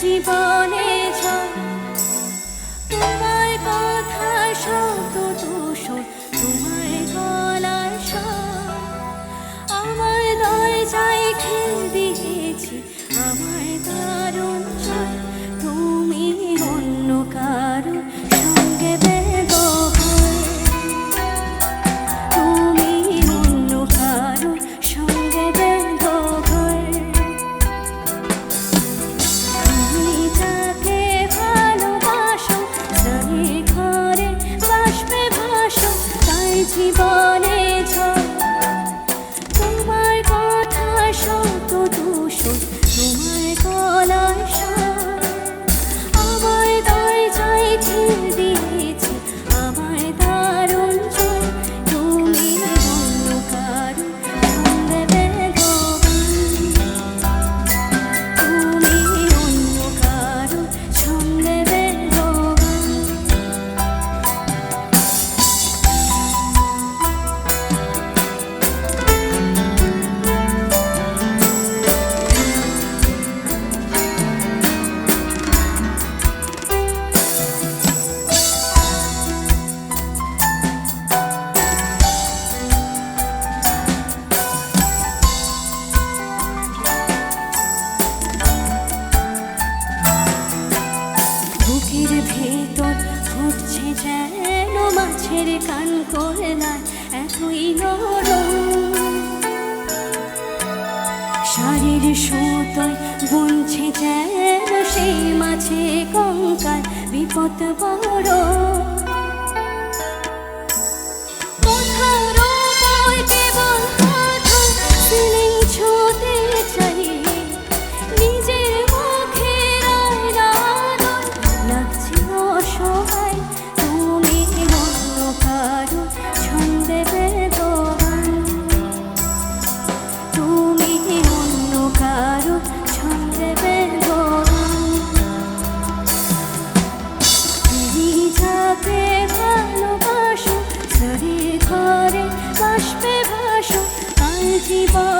জীবনে তোমার কথা শত দূষণ, তোমার গলার আমার দরজায় খেল দিয়েছি, আমার দারুণ তুমি অন্য কাজ জীবনে নাচছে যেন মাছের কান করে না এতই নরম। শাড়ির সুতোয় গুনছে যেন সেই মাছে কঙ্কাল বিপদ বড়। জীবন